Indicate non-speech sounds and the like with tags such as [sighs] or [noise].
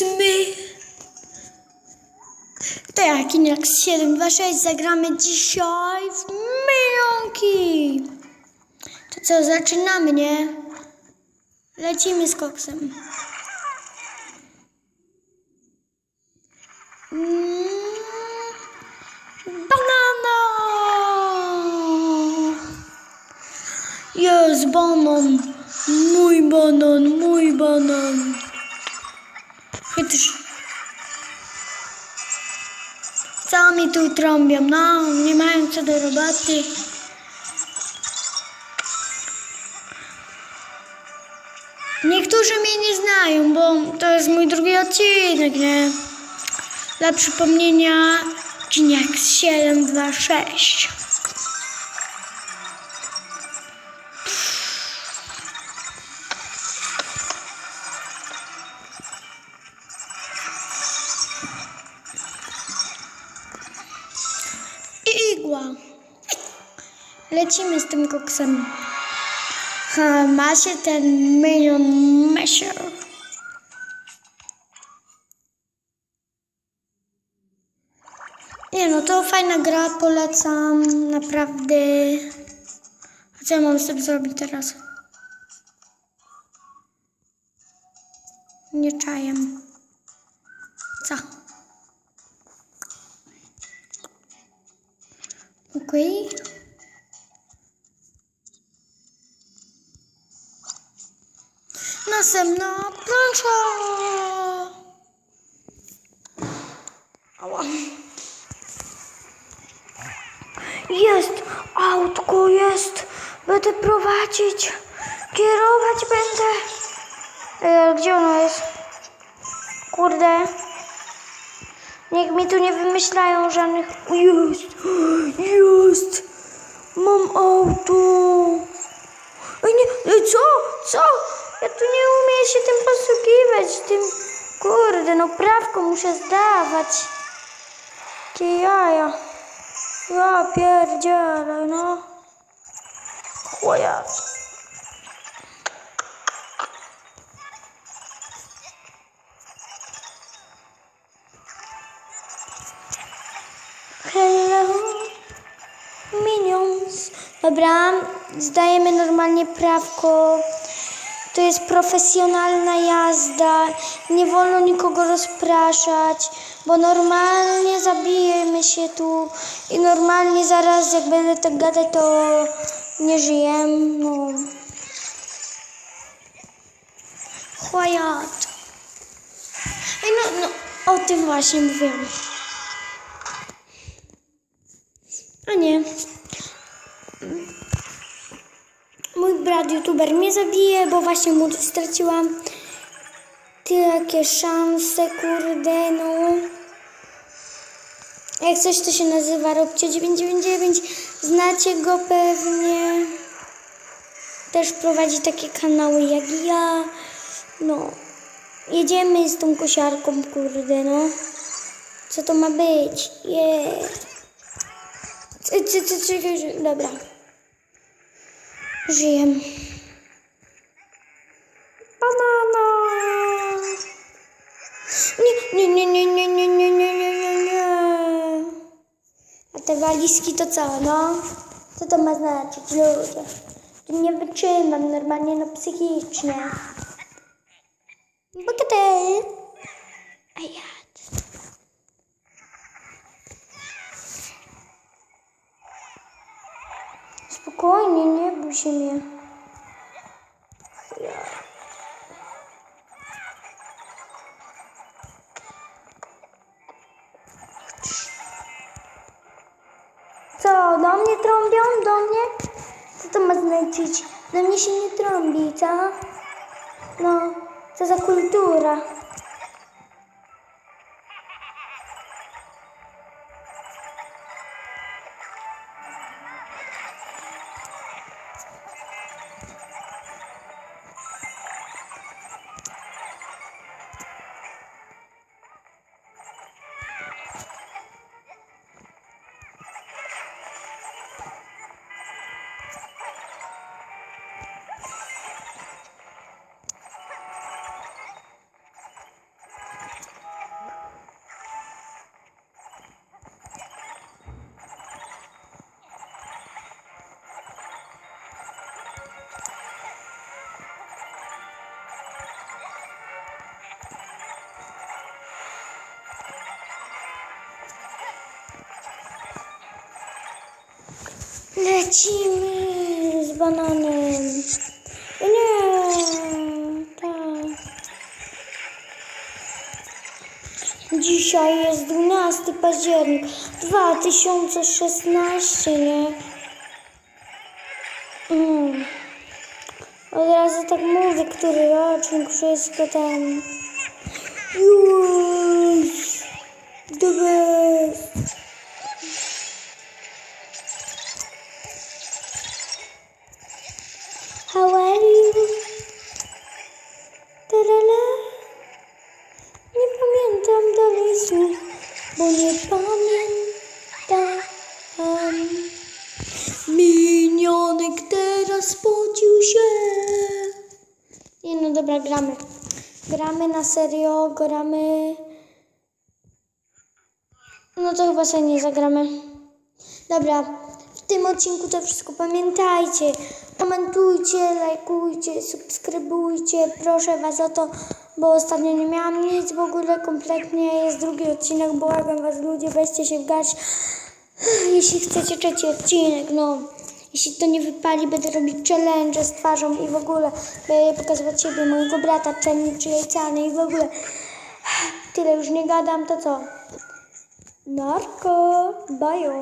powiedzmy. To jak Inax 726 zagramy dzisiaj w milionki. To co, zaczynamy, nie? Lecimy z koksem. Mm, Banana! Jest banan! Mój banan, mój banan! Tu trąbią? No, nie mają co do roboty. Niektórzy mnie nie znają, bo to jest mój drugi odcinek, nie? Dla przypomnienia, Kiniak 726. igła. Lecimy z tym koksem. Ha, ma się ten milion mesher. Nie no, to fajna gra, polecam, naprawdę. A co ja mam z tym zrobić teraz? Nie czaję. Okej. Następna plansza. Ała. Jest, autko jest. Będę prowadzić, kierować będę. E, gdzie ono jest? Kurde. Niech mi tu nie wymyślają żadnych... Jest, jest. Mam auto. Ej, nie, ej, co? Co? Ja tu nie umiem się tym posługiwać, tym... Kurde, no prawko muszę zdawać. Jakie jaja. Ja pierdzielę, no. Chuja. Hello, minions. Dobra, zdajemy normalnie prawko. To jest profesjonalna jazda. Nie wolno nikogo rozpraszać, bo normalnie zabijemy się tu i normalnie zaraz jak będę tak gadać, to nie żyję. No. Chłajat. Ej, no, no, o tym właśnie mówiłam. A nie. Mój brat youtuber mnie zabije, bo właśnie mu straciłam takie szanse, kurde, no. Jak coś to się nazywa Robcie 999, znacie go pewnie. Też prowadzi takie kanały jak ja. No. Jedziemy z tą kosiarką, kurde, no. Co to ma być? Yeah. Czy, czy, dobra. Żyję. Banana. Nie, nie, nie, nie, nie, nie, nie, nie, nie, nie. A te walizki to co, no? Co to ma znaczyć, ludzie? Tu nie wytrzymam normalnie, no psychicznie. Bogatej. A ja. Spokojnie, nie bój się mnie. Co, do mnie trąbią? Do mnie? Co to ma znaczyć? Do mnie się nie trąbi, co? No, co za kultura. Lecimy z bananem. Nie, tak. Dzisiaj jest 12 październik 2016, nie? Mm. Od razu tak mówię, który rocznik, wszystko tam. Już! The best! Bo nie pamiętam. Minionek teraz pocił się. Nie no dobra, gramy. Gramy na serio, gramy. No to chyba sobie nie zagramy. Dobra, w tym odcinku to wszystko pamiętajcie. Komentujcie, lajkujcie, subskrybujcie. Proszę Was o to, bo ostatnio nie miałam nic w ogóle kompletnie. Jest drugi odcinek, błagam Was ludzie, weźcie się w garść. [sighs] Jeśli chcecie trzeci odcinek, no. Jeśli to nie wypali, będę robić challenge z twarzą i w ogóle będę pokazywać siebie, mojego brata, pszeniczy, jajcany i w ogóle. [sighs] Tyle już nie gadam, to co? Narko, bajo.